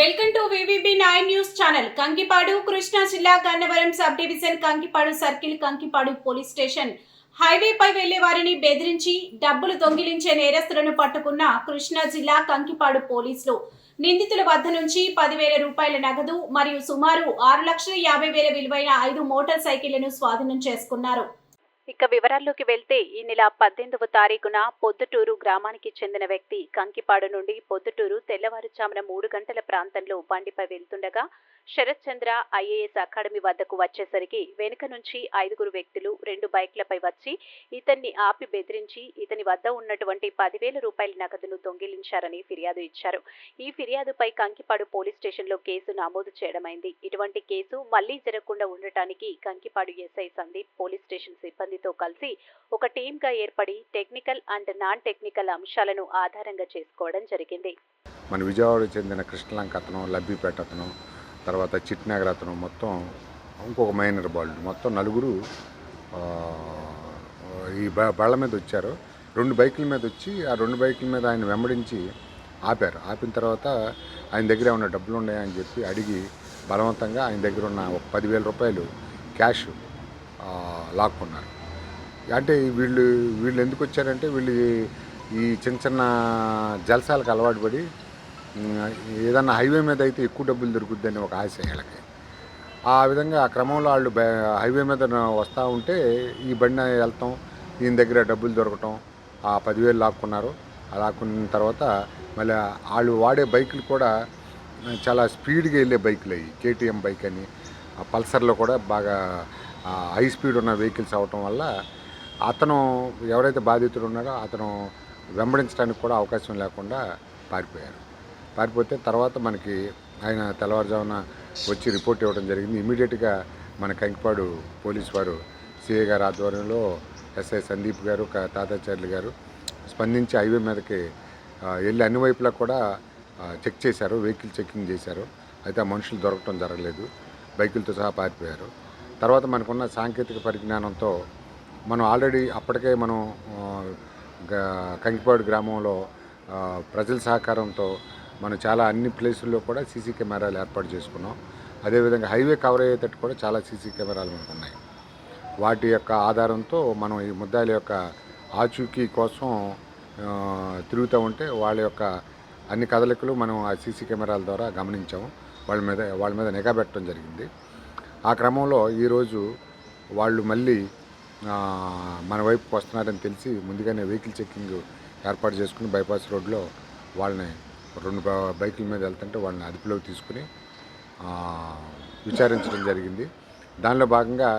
Welcome to VVB nine news channel. Kankipadu Krishna జిల్లా Gannavaram sub division Kankipadu circle Kankipadu police station. హైవేపై వెళ్ళే వారిని బెదిరించి డబ్బులు దొంగిలించే నేరస్తులను పట్టుకున్న కృష్ణా జిల్లా కంకిపాడు పోలీసులు. నిందితుల వద్ద నుంచి పదివేల రూపాయల నగదు మరియు సుమారు ఆరు లక్షల యాభై వేల విలువైన ఐదు మోటార్ సైకిళ్ళను స్వాధీనం చేసుకున్నారు. ఇక వివరాల్లోకి వెళ్తే ఈ నెల పద్దెనిమిదవ తారీఖున పొద్దుటూరు గ్రామానికి చెందిన వ్యక్తి కంకిపాడు నుండి పొద్దుటూరు తెల్లవారుజామున మూడు గంటల ప్రాంతంలో బండిపై వెళ్తుండగా శరత్ చంద్ర ఐఏఎస్ అకాడమీ వద్దకు వచ్చేసరికి వెనుక నుంచి ఐదుగురు వ్యక్తులు రెండు బైక్లపై వచ్చి ఇతన్ని ఆపి బెదిరించి ఇతని వద్ద ఉన్నటువంటి పదివేల రూపాయల నగదును దొంగిలించారని ఫిర్యాదు ఇచ్చారు. ఈ ఫిర్యాదుపై కంకిపాడు పోలీస్ స్టేషన్లో కేసు నమోదు చేయడమైంది. ఇటువంటి కేసు మళ్ళీ జరగకుండా ఉండటానికి Kankipadu SI Sandeep police station సిబ్బంది సిబ్బందితో కలిసి ఒక టీమ్గా ఏర్పడి టెక్నికల్ అండ్ నాన్ టెక్నికల్ అంశాలను ఆధారంగా చేసుకోవడం జరిగింది. మన విజయవాడకు చెందిన కృష్ణలంక అతను లబ్బిపేట అతను తర్వాత చిట్నగర్ అతను మొత్తం ఇంకొక మైనర్ బాలుడు. మొత్తం నలుగురు ఈ బ- బళ్ళ మీద వచ్చారు. రెండు బైకుల మీద వచ్చి ఆ రెండు బైకుల మీద ఆయన వెంబడించి ఆపారు. ఆపిన తర్వాత ఆయన దగ్గర ఏమైనా డబ్బులు ఉన్నాయని చెప్పి అడిగి బలవంతంగా ఆయన దగ్గర ఉన్న ఒక పదివేల రూపాయలు క్యాష్ లాక్కున్నారు. అంటే వీళ్ళు వీళ్ళు ఎందుకు వచ్చారంటే వీళ్ళు ఈ చిన్న చిన్న జలసాలకు అలవాటు పడి ఏదన్నా హైవే మీద అయితే ఎక్కువ డబ్బులు దొరుకుద్దని ఒక ఆశ వీళ్ళకి. ఆ విధంగా ఆ క్రమంలో వాళ్ళు హైవే మీద వస్తూ ఉంటే ఈ బండి వెళ్తాం ఈయన దగ్గర డబ్బులు దొరకటం ఆ పదివేలు లాక్కున్నారు. ఆ లాక్కున్న తర్వాత మళ్ళీ వాళ్ళు వాడే బైకులు కూడా చాలా స్పీడ్గా వెళ్ళే బైకులు అవి కేటీఎం బైక్ అని పల్సర్లో కూడా బాగా హై స్పీడ్ ఉన్న వెహికల్స్ అవటం వల్ల అతను ఎవరైతే బాధితుడు ఉన్నాడో అతను వెంబడించడానికి కూడా అవకాశం లేకుండా పారిపోయారు. పారిపోతే తర్వాత మనకి ఆయన తెల్లవారుజామున వచ్చి రిపోర్ట్ ఇవ్వడం జరిగింది. ఇమీడియట్గా మన కంకిపాడు పోలీస్ వారు సిఏ గారి ఆధ్వర్యంలో ఎస్ఐ సందీప్ గారు తాతాచార్యులు గారు స్పందించి హైవే మీదకి వెళ్ళి అన్ని వైపులా కూడా చెక్ చేశారు. వెహికల్ చెకింగ్ చేశారు. అయితే ఆ మనుషులు దొరకటం జరగలేదు. బైకులతో సహా పారిపోయారు. తర్వాత మనకున్న సాంకేతిక పరిజ్ఞానంతో మనం ఆల్రెడీ అప్పటికే మనం కంకిపాడు గ్రామంలో ప్రజల సహకారంతో మనం చాలా అన్ని ప్లేసుల్లో కూడా సీసీ కెమెరాలు ఏర్పాటు చేసుకున్నాం. అదేవిధంగా హైవే కవర్ అయ్యేటట్టు కూడా చాలా సీసీ కెమెరాలు మనకు ఉన్నాయి. వాటి యొక్క ఆధారంతో మనం ఈ ముద్దాయిల యొక్క ఆచూకీ కోసం తిరుగుతూ ఉంటే వాళ్ళ యొక్క అన్ని కదలికలు మనం ఆ సీసీ కెమెరాల ద్వారా గమనించాము. వాళ్ళ మీద వాళ్ళ మీద నిఘా పెట్టడం జరిగింది. ఆ క్రమంలో ఈరోజు వాళ్ళు మళ్ళీ మన వైపుకి వస్తున్నారని తెలిసి ముందుగానే వెహికల్ చెక్కింగ్ ఏర్పాటు చేసుకుని బైపాస్ రోడ్లో వాళ్ళని రెండు బైకుల మీద వెళ్తుంటే వాళ్ళని అదుపులోకి తీసుకుని విచారించడం జరిగింది. దానిలో భాగంగా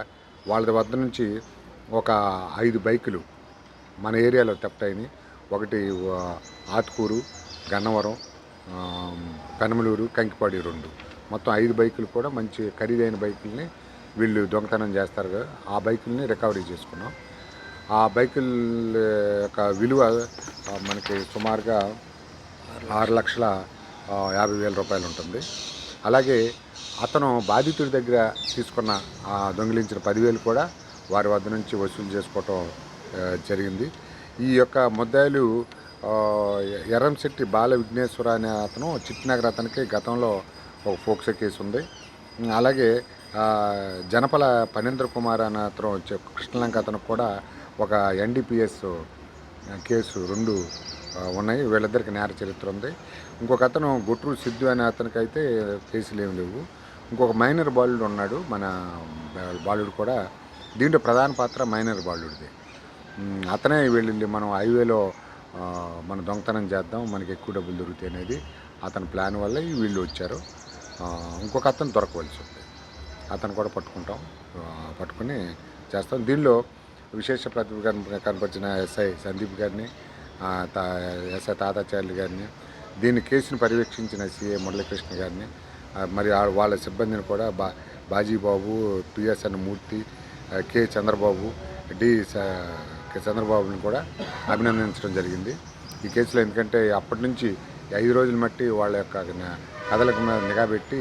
వాళ్ళ వద్ద నుంచి ఒక ఐదు బైకులు మన ఏరియాలో థెఫ్ట్ అయినాయి ఒకటి ఆత్కూరు గన్నవరం పెనమలూరు కంకిపాడి రెండు. మొత్తం ఐదు బైకులు కూడా మంచి ఖరీదైన బైకుల్ని వీళ్ళు దొంగతనం చేస్తారు ఆ బైకుల్ని రికవరీ చేసుకున్నాం. ఆ బైకుల యొక్క విలువ మనకి సుమారుగా ఆరు లక్షల యాభై వేల రూపాయలు ఉంటుంది. అలాగే అతను బాధితుడి దగ్గర తీసుకున్న ఆ దొంగిలించిన పదివేలు కూడా వారి వద్ద నుంచి వసూలు చేసుకోవటం జరిగింది. ఈ యొక్క ముద్దాయిలు ఎర్రంశెట్టి బాల విఘ్నేశ్వర అనే అతను చిట్నగర్ అతనికి గతంలో ఒక ఫోక్సో కేసు ఉంది. అలాగే జనపల పనేంద్ర కుమార్ అనే అతను వచ్చే కృష్ణలంక అతను కూడా ఒక ఎన్డీపీఎస్ కేసు రెండు ఉన్నాయి. వీళ్ళిద్దరికి నేర చరిత్ర ఉంది. ఇంకొక అతను గుట్రూ సిద్ధు అనే అతనికి అయితే కేసులు ఏమి లేవు. ఇంకొక మైనర్ బాలుడు ఉన్నాడు. మన బాలుడు కూడా దీంట్లో ప్రధాన పాత్ర మైనర్ బాలుడిది. అతనే వెళ్ళింది మనం హైవేలో మన దొంగతనం చేద్దాం మనకి ఎక్కువ డబ్బులు దొరుకుతాయి అనేది అతని ప్లాన్ వల్ల ఈ వీళ్ళు వచ్చారు. ఇంకొక అతను దొరకవలసి ఉంది. అతను కూడా పట్టుకుంటాం పట్టుకుని చేస్తాం. దీనిలో విశేష ప్రతిభ కనపరిచిన ఎస్ఐ సందీప్ గారిని తా ఎస్ఐ తాతాచార్యులు గారిని దీన్ని కేసును పర్యవేక్షించిన సిఏ మురళీకృష్ణ గారిని మరి ఆ- వాళ్ళ సిబ్బందిని కూడా బా Bajibabu PSN Murthy K K Chandrababu D K చంద్రబాబుని కూడా అభినందించడం జరిగింది. ఈ కేసులో ఎందుకంటే అప్పటి నుంచి ఐదు రోజులు మట్టి వాళ్ళ యొక్క కథలకు మీద నిఘా పెట్టి